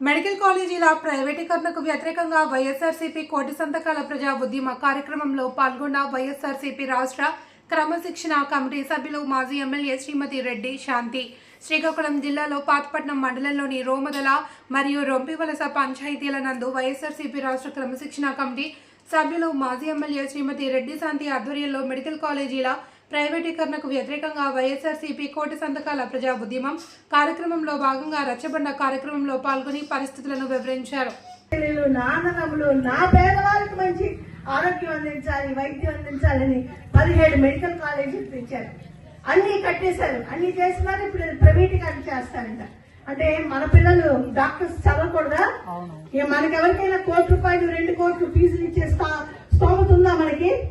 Medical కాలేజీల ప్రైవేటీకరణకు వ్యతిరేకంగా వైఎస్ఆర్సీపీ కోటి సంతకాల ప్రజా ఉద్యమ కార్యక్రమంలో పాల్గొన్న వైఎస్ఆర్సీపీ రాష్ట్ర క్రమశిక్షణ కమిటీ సభ్యులు మాజీ ఎమ్మెల్యే శ్రీమతి రెడ్డి శాంతి. శ్రీకాకుళం జిల్లాలో పాతపట్నం మండలంలోని రోమదల మరియు రొంపివలస పంచాయతీల నందు వైఎస్ఆర్సీపీ రాష్ట్ర క్రమశిక్షణ కమిటీ సభ్యులు మాజీ ఎమ్మెల్యే శ్రీమతి రెడ్డి శాంతి ఆధ్వర్యంలో మెడికల్ కాలేజీల ప్రైవేటీకరణకు వ్యతిరేకంగా వైఎస్ఆర్సీపీ కోటి సంతకాల ప్రజా ఉద్యమం కార్యక్రమంలో భాగంగా రచ్చబండ కార్యక్రమంలో పాల్గొని పరిస్థితులను వివరించారు. నా పేదవాళ్ళకి మంచి ఆరోగ్యం అందించాలి వైద్యం అందించాలని పదిహేడు మెడికల్ కాలేజీలు తెచ్చారు అన్ని కట్టేశారు. అన్ని చేస్తున్నారు. ఇప్పుడు ప్రైవేటీకరణ చేస్తారంట అంటే మన పిల్లలు డాక్టర్స్ చదవకూడదా? మనకెవరికైనా కోటి రూపాయలు రెండు కోట్లు ఫీజులు ఇచ్చే స్థా- స్తోమత ఉందా మనకి?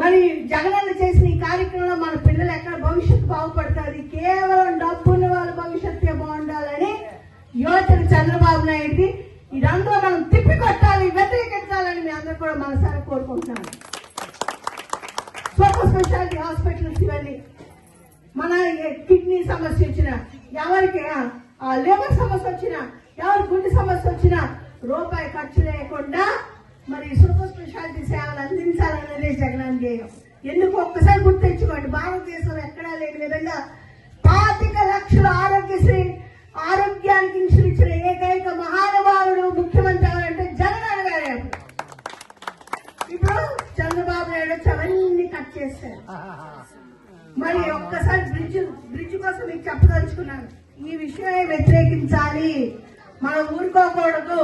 మరి జగనన్న చేసిన ఈ కార్యక్రమంలో మన పిల్లలు ఎక్కడ భవిష్యత్తు బాగుపడుతుంది కేవలం డబ్బున్న వాళ్ళ భవిష్యత్తే బాగుండాలని యోచన చంద్రబాబు నాయుడుది. ఇదంతా మనం తిప్పి కొట్టాలి వ్యతిరేకించాలని మీ అందరూ కూడా మనసారి కోరుకుంటున్నాను. సూపర్ స్పెషాలిటీ హాస్పిటల్స్ ఇవన్నీ. మన కిడ్నీ సమస్య వచ్చిన ఎవరికి ఆ లివర్ సమస్య వచ్చిన ఎవరి గుండె సమస్య వచ్చిన రూపాయి ఖర్చు లేకుండా మరి సూపర్ స్పెషాలిటీ సేవ జగన్ ధ్యేయం ఎందుకు ఒక్కసారి గుర్తించుకోండి భారతదేశంలో ఎక్కడా లేని విధంగా పాతిక లక్షల ఆరోగ్యశ్రీ ఆరోగ్యానికి ఇన్సూరెన్స్ ఇచ్చిన ఏకైక మహానుభావుడు ముఖ్యమంత్రి ఎవరంటే జగన్ గారే. ఇప్పుడు చంద్రబాబు నాయుడు వచ్చి అవన్నీ కట్ చేశారు. మరి ఒక్కసారి బ్రిడ్జ్ బ్రిడ్జ్ కోసం మీకు చెప్పదలుచుకున్నాను. ఈ విషయమే వ్యతిరేకించాలి. మనం ఊరుకోకూడదు.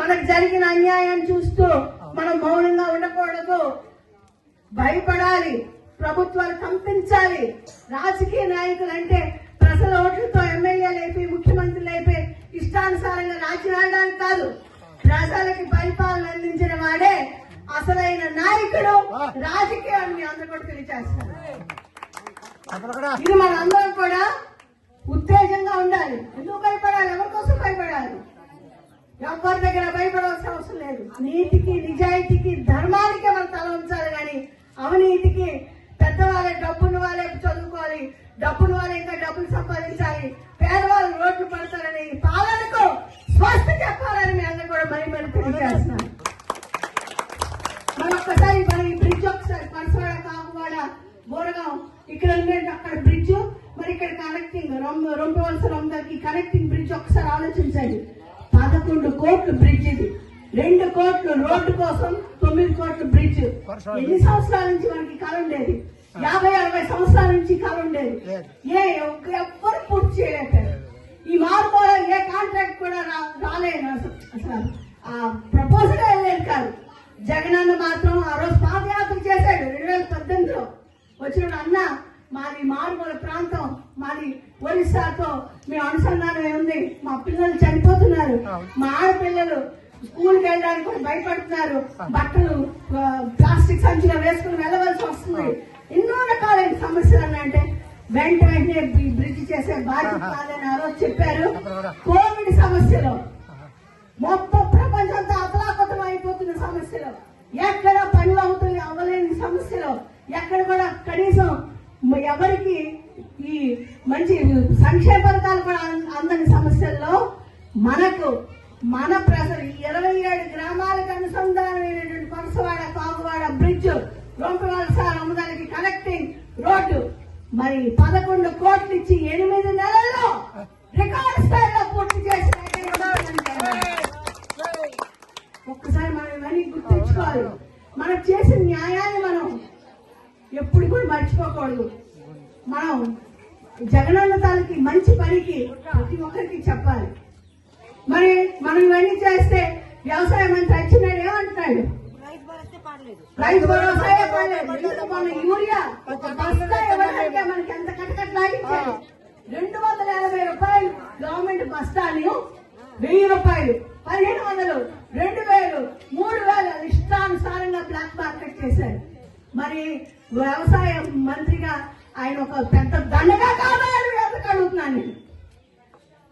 మనకు జరిగిన అన్యాయం చూస్తూ మనం మౌనంగా ఉండకూడదు. భయపడాలి ప్రభుత్వాలు కంపించాలి. రాజకీయ నాయకులు అంటే ప్రజల ఓట్లతో ఎమ్మెల్యేలు అయిపోయి ముఖ్యమంత్రులు అయిపోయి ఇష్టానుసారంగా రాజ్యం కాదు. ప్రజలకి పరిపాలన అందించిన వాడే అసలైన నాయకుడు. రాజకీయాన్ని మీ అందరూ కూడా తెలియజేస్తారు ఇది మనందరం కూడా ఉత్తేజంగా ఉండాలి. ఎందుకు భయపడాలి? ఎవరి కోసం భయపడాలి? ఎవరి దగ్గర భయపడవలసిన అవినీతికి పెద్దవాళ్ళే డబ్బున్న వాళ్ళే చదువుకోవాలి డబ్బున్న వాళ్ళే ఇంకా డబ్బులు సంపాదించాలి. పేదవాళ్ళు రోడ్లు పడతారని పాలనకు స్వస్థ చెప్పాలని మీ అందరూ కూడా మరి మరి తెలియజేస్తున్నాను మరి ఒక్కసారి మరి ఈ బ్రిడ్జ్ ఒకసారి పరసవాడ కాకువాడ బోరగాం ఇక్కడ ఉండేది అక్కడ బ్రిడ్జ్ మరి ఇక్కడ కనెక్టింగ్ రొంబ రొంపవలస రొందకి కనెక్టింగ్ బ్రిడ్జ్ ఒకసారి ఆలోచించండి. పదకొండు కోట్లు బ్రిడ్జ్ ఇది. రెండు కోట్లు రోడ్డు కోసం తొమ్మిది కోట్లు బ్రిడ్జ్. ఎన్ని సంవత్సరాల నుంచి మనకి కళ ఉండేది యాభై అరవై సంవత్సరాల నుంచి కళ ఉండేది ఏ ఎవ్వరు పూర్తి చేయలేకపోయారు. ఈ మార్పులో ఏ కాంట్రాక్ట్ కూడా రాలేదు అసలు. ఆ ప్రపోజల్ వెళ్ళలేదు కాదు. జగనన్న మాత్రం ఆ రోజు పాదయాత్ర చేశాడు రెండు వేల పద్దెనిమిదిలో. వచ్చిన అన్న మాది మారుమూల ప్రాంతం మాది ఒరిస్సాతో మేము అనుసంధానం ఉంది. మా పిల్లలు చనిపోతున్నారు. మా ఆడపిల్లలు స్కూల్కి వెళ్ళడానికి కూడా భయపడుతున్నారు. బట్టలు ప్లాస్టిక్ సంచిలో వేసుకుని వెళ్ళవలసి వస్తుంది. ఎన్నో రకాలైన సమస్యలు ఉన్నాయంటే వెంట వెంటనే బ్రిడ్జ్ చేసే బాధ్యత కాదని ఆ రోజు చెప్పారు. కోవిడ్ సమస్యలో. మొత్తం ప్రపంచంతో అతలాకుతలం అయిపోతున్న సమస్యలు. ఎక్కడ పనులు అవుతుంది అవ్వలేని సమస్యలు. ఎక్కడ కూడా కనీసం ఎవరికి ఈ మంచి సంక్షేమ పథకాలు కూడా అందని సమస్యల్లో మనకు మన ప్రజలు ఇరవై ఏడు గ్రామాలకు అనుసంధానమైనటువంటి పరసవాడ కాగువాడ బ్రిడ్జ్ రొంపవలస అమ్మదానికి కనెక్టింగ్ రోడ్డు. మరి పదకొండు కోట్లు ఇచ్చి ఎనిమిది నెలల్లో రికార్డ్ స్థాయిలో పూర్తి చేసిన ఒక్కసారి మనం ఇవన్నీ గుర్తుంచుకోవాలి. మనం చేసిన న్యాయాన్ని మనం ఎప్పుడు కూడా మర్చిపోకూడదు. మనం జగనన్న తాలకి మంచి పనికి ప్రతి ఒక్కరికి చెప్పాలి. మరి మనం ఇవన్నీ చేస్తే వ్యవసాయ మంత్రి వచ్చినాడు ఏమంటున్నాడు? రైతు ఎందుకు మన యూరియా ఇవ్వడానికి మనకి ఎంత కటకట్లాగించారు రెండు వందల యాభై రూపాయలు గవర్నమెంట్ బస్తాలు వెయ్యి రూపాయలు పదిహేను వందలు రెండు వేలు మూడు వేలు ఇష్టానుసారంగా బ్లాక్ మార్కెట్ చేశారు. మరి వ్యవసాయ మంత్రిగా ఆయన ఒక పెద్ద దండగా కావాలి ఎందుకు అడుగుతున్నాను? నేను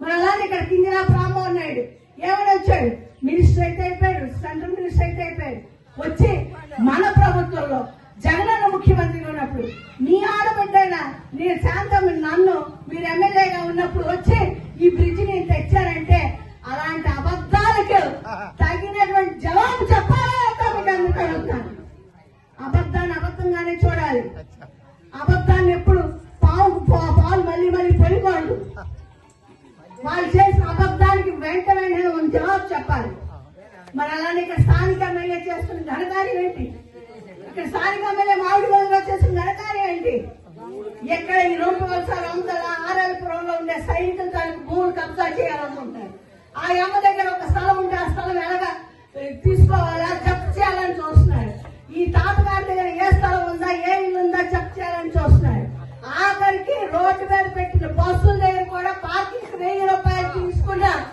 మరి ఇక్కడ కింద రామ్మోహన్ నాయుడు ఏమని వచ్చాడు? మినిస్టర్ అయితే అయిపోయాడు సెంట్రల్ మినిస్టర్ అయితే అయిపోయాడు. వచ్చి మన ప్రభుత్వంలో జగనన్న ముఖ్యమంత్రిగా ఉన్నప్పుడు మీ ఆడబిడ్డైనా నేను శాంతం నన్ను మీరు ఎమ్మెల్యేగా ఉన్నప్పుడు వచ్చి ఈ బ్రిడ్జ్ జవాబు చెప్పాలి. మరి అలానే ఇక్కడ స్థానిక ఎమ్మెల్యే చేస్తున్న ఘనకార్యం ఏంటి? ఇక్కడ స్థానిక ఎమ్మెల్యే మామిడి గోధులో చేస్తున్న ఘనకార్యం ఏంటి? ఎక్కడ ఈ రెండు వలస రంగుల ఆరల్పురంలో ఉండే సైనికులు దానికి భూములు కబ్జా చేయాలనుకుంటారు ఆ అమ్మ దగ్గర ఒక స్థలం ఉంటే ఆ స్థలం ఎలాగా తీసుకోవాలా? జప్తు చేయాలని చూస్తున్నారు. ఈ తాతగారి దగ్గర ఏ స్థలం ఉందా ఏ ఇల్లు ఉందా జప్తు చేయాలని చూస్తున్నారు. ఆఖరికి రోడ్డు మీద పెట్టిన బస్సుల దగ్గర కూడా పార్కింగ్ వెయ్యి రూపాయలు తీసుకున్నారు.